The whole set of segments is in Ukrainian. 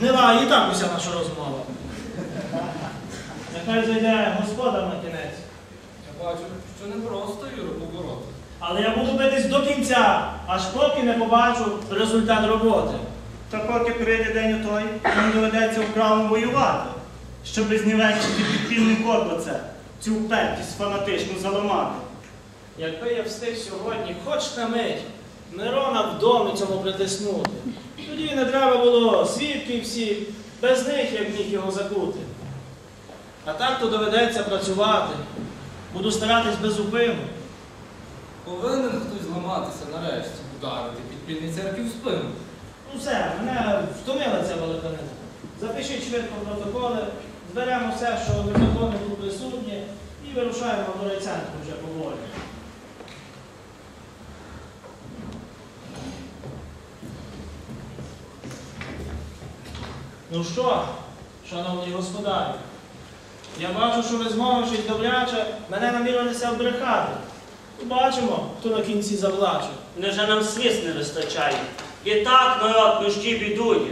Гнила і так уся наша розмова. Нехай зайде господар на кінець. Я бачу, що не просто Юру побороти. Але я буду битись до кінця, аж поки не побачу результат роботи. Та поки прийде день у той, нам доведеться вправо воювати, щоб знівечити підпільний код оце, цю впертість фанатичну заламати. Якби я встиг сьогодні, хоч на мить, Мирона в домі цьому притиснути. Тоді не треба було свідків всіх, без них як міг його закути. А так то доведеться працювати. Буду старатись без зупину. Повинен хтось зламатися нарешті, ударити підпільній церкві в спину. Ну все, мене втомила ця великанина. Запишіть швидко протоколи, зберемо все, що незаконно тут присутнє, і вирушаємо до райцентру вже поволі. Ну що, шановні господарі, я бачу, що ви змовившись добряче, мене намірилися обрехати. Бачимо, хто на кінці завлаче. Невже нам сліз не вистачає? І так народ нужді бідує.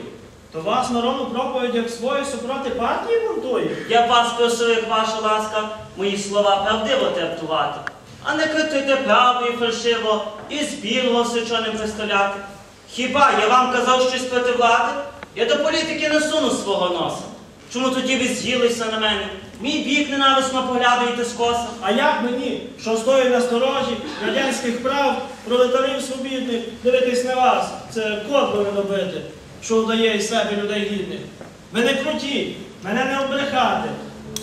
То вас народну проповідь як свої супроти партії бунтує? Я вас просив, як ваша ласка, мої слова правдиво трактувати, а не критити правду і фальшиво, і з білого все чого не представляти. Хіба я вам казав щось проти влади? Я до політики не суну свого носа. Чому тоді ви з'їлися на мене? Мій бік ненависно поглядаєте скоса. А як мені, що стою на сторожі радянських прав, пролетарів свобідних, дивитись на вас? Це кодло не добити, що вдає із себе людей гідних. Ви не круті, мене не обрехати.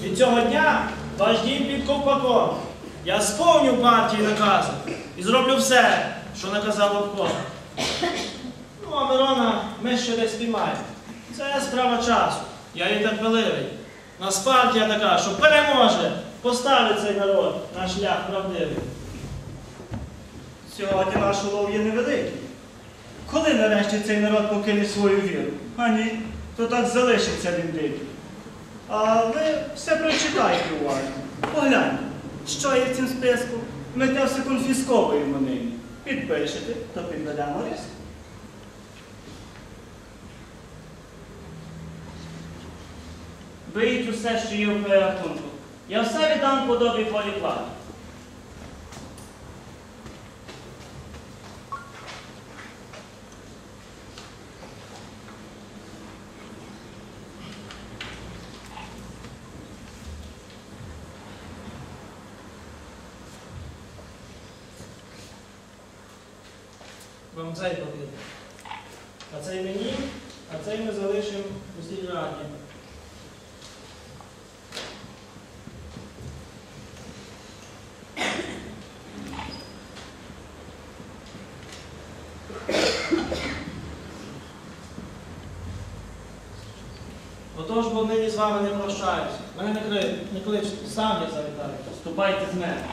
Від цього дня ваш дім під ковпаком. Я сповню партії накази і зроблю все, що наказав обком. Ну, а Мирона ми ще десь піймаємо. Це справа часу. Я є терпеливий. Нас партія така, що переможе, поставить цей народ на шлях правдивий. Сьогодні наш улов є невеликий. Коли нарешті цей народ покине свою віру? А ні, то так залишиться він дикий. А ви все прочитайте уважно. Погляньте, що є в цьому списку. Ми те все конфісковуємо нині. Підпишете, то підведемо риск. Беріть усе, що є в перерахунку. Я все віддам по добрій волі влади. Вам цей папір. А цей мені, а цей ми залишимо у сільраді. Отож, бо нині з вами не прощаюсь. Мене не, кличте, сам я завітаю. Ступайте з мене.